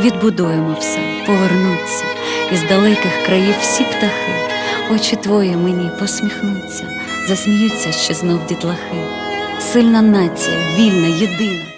Відбудуємо все, повернуться, із далеких країв всі птахи, очі твої мені посміхнуться, засміються ще знов дітлахи. Сильна нація, вільна, єдина.